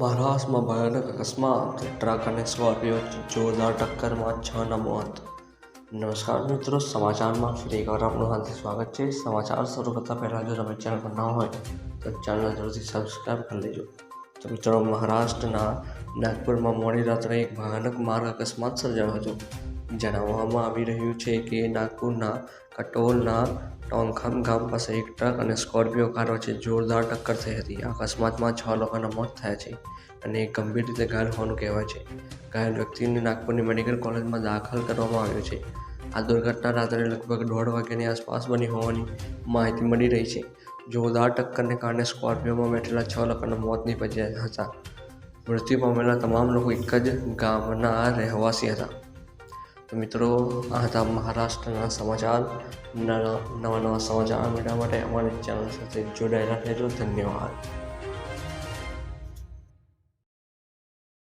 મહારાષ્ટ્રમાં ભયાનક અકસ્માત. ટ્રક અને સ્કોર્પિયો જોરદાર ટક્કરમાં છના મોત. નમસ્કાર મિત્રો, સમાચારમાં ફરી એકવાર આપનું હાર્દિક સ્વાગત છે. સમાચાર શરૂ કરતાં પહેલાં જો તમે ચેનલ પર ન હોય, તો ચેનલ જરૂરથી સબસ્ક્રાઈબ કરી લેજો. તો મિત્રો, મહારાષ્ટ્રના નાગપુરમાં મોડી રાત્રે એક ભયાનક માર્ગ અકસ્માત સર્જાયો હતો. જણાવવામાં આવી રહ્યું છે કે નાગપુરના કટોલના ટોંખમ ગામ પાસે એક ટ્રક અને સ્કોર્પિયો કાર વચ્ચે જોરદાર ટક્કર થઈ હતી. અકસ્માતમાં છ લોકોના મોત થયા છે અને એક ગંભીર રીતે ઘાયલ હોવાનું કહેવાય છે. ઘાયલ વ્યક્તિને નાગપુરની મેડિકલ કોલેજમાં દાખલ કરવામાં આવ્યો છે. આ દુર્ઘટના રાત્રે લગભગ દોઢ વાગ્યાની આસપાસ બની હોવાની માહિતી મળી રહી છે. જોરદાર ટક્કરને કારણે સ્કોર્પિયોમાં બેઠેલા છ લોકોના મોત નીપજ્યા હતા. મૃત્યુ પામેલા તમામ લોકો એક જ ગામના રહેવાસી હતા. તો મિત્રો આ હતા મહારાષ્ટ્રના સમાચાર નવા નવા સમાચાર મેળવવા માટે અમારી ચેનલ સાથે જોડાયેલા રહેજો ધન્યવાદ.